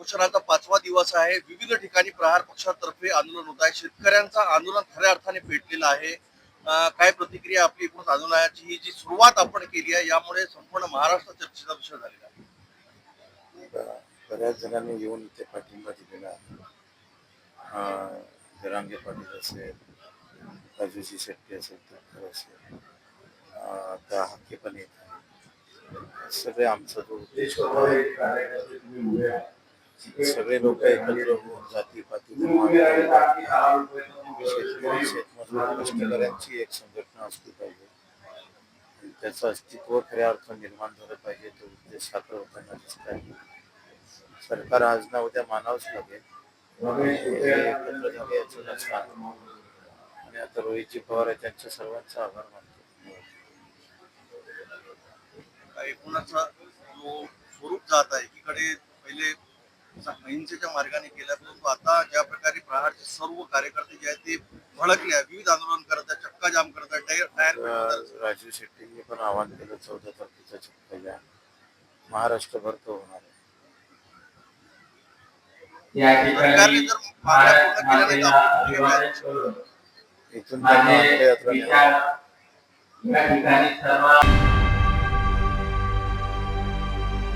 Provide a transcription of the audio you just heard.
उपोषणाचा पाचवा दिवस आहे. विविध ठिकाणी प्रहार पक्षातर्फे आंदोलन होत आहे. शेतकऱ्यांचं आंदोलन खऱ्या अर्थाने पेटलेलं आहे. काय प्रतिक्रिया आपली एकूण आंदोलनाची ही जी सुरुवात आपण केली आहे यामुळे संपूर्ण महाराष्ट्र चर्चेचा विषय झालेला आहे. बऱ्याच जणांनी येऊन इथे पाठिंबा दिलेला आहे. अं, जरांगे पाटील असेल राजूजी शेट्टी असेल तुपकर असेल आता हक्के पण येत आहे सगळे आमचा जो उद्देश होता सगळे लोक एकत्र होऊन जातीपाती शेतकरी शेतमजूर कष्टकऱ्यांची एक संघटना असली पाहिजे. त्याचं अस्तित्व खऱ्या अर्थ निर्माण झालं पाहिजे तो उद्देश साखर होताना दिसत आहे. सरकार आज ना उद्या मानावंच लागेल. झाले याचं आणि आता रोहितजी पवार आहे त्यांच्या सर्वांचा आभार मानतो. एकूणच स्वरूप जात आहे एकीकडे पहिले अहिंसेच्या मार्गाने केला परंतु आता ज्या प्रकारे प्रहारचे सर्व कार्यकर्ते जे आहेत ते भडकले विविध आंदोलन करत आहेत चक्का जाम करत आहेत टायर राजू शेट्टींनी पण आवाहन केलं चौदा तारखेचा चिठ्ठ्या ठिकाणी तो होणार सरकारने ठिकाणी जर मागण्या पूर्ण केल्या नाही तर आपण पुढे करून इथून त्यांना माझे